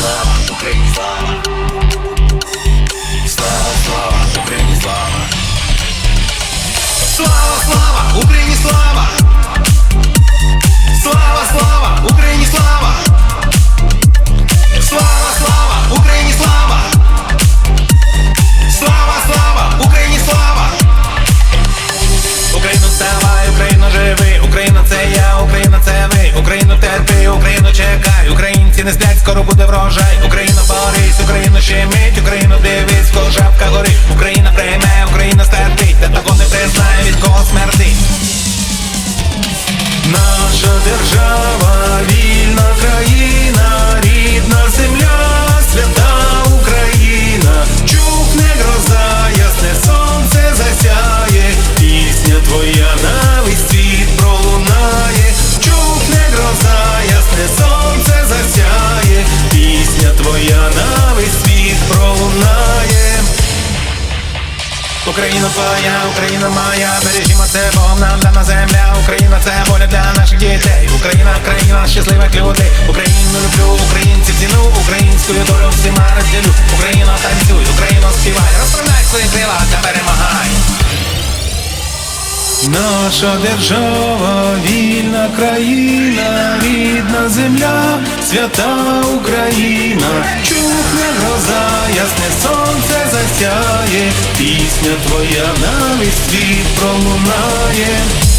Україні слава. Слава, слава, Україні слава. Слава, слава, Україні слава. Слава, слава, Україні слава. Слава, слава, Україні слава. Слава, слава, Україні слава. Україно вставай, Україно живи, Україна це я, Наша держава, вільна країна, рідна земля, свята Україна, чухне гроза, ясне сонце засяє, пісня твоя на весь світ пролунає, чухне гроза, ясне сонце засяє, пісня твоя на весь світ пролунає. Україна твоя, Україна моя, бережімо це Богом воля для наших дітей, Україна, країна щасливих людей, Україну люблю, українців ціну, українською долю всіма розділю, Україна танцюй, Україна співай, розправляй свої крила та перемагай. Наша держава, вільна країна, рідна земля, свята Україна, чухне гроза, ясне сонце засяє, пісня твоя на весь світ пролунає.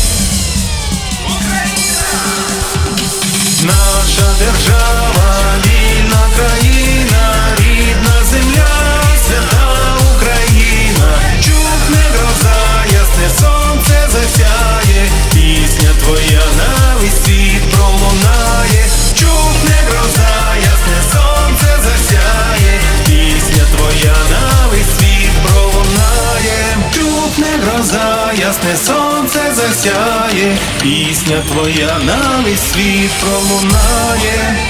Засяє, пісня твоя на весь світ пролунає.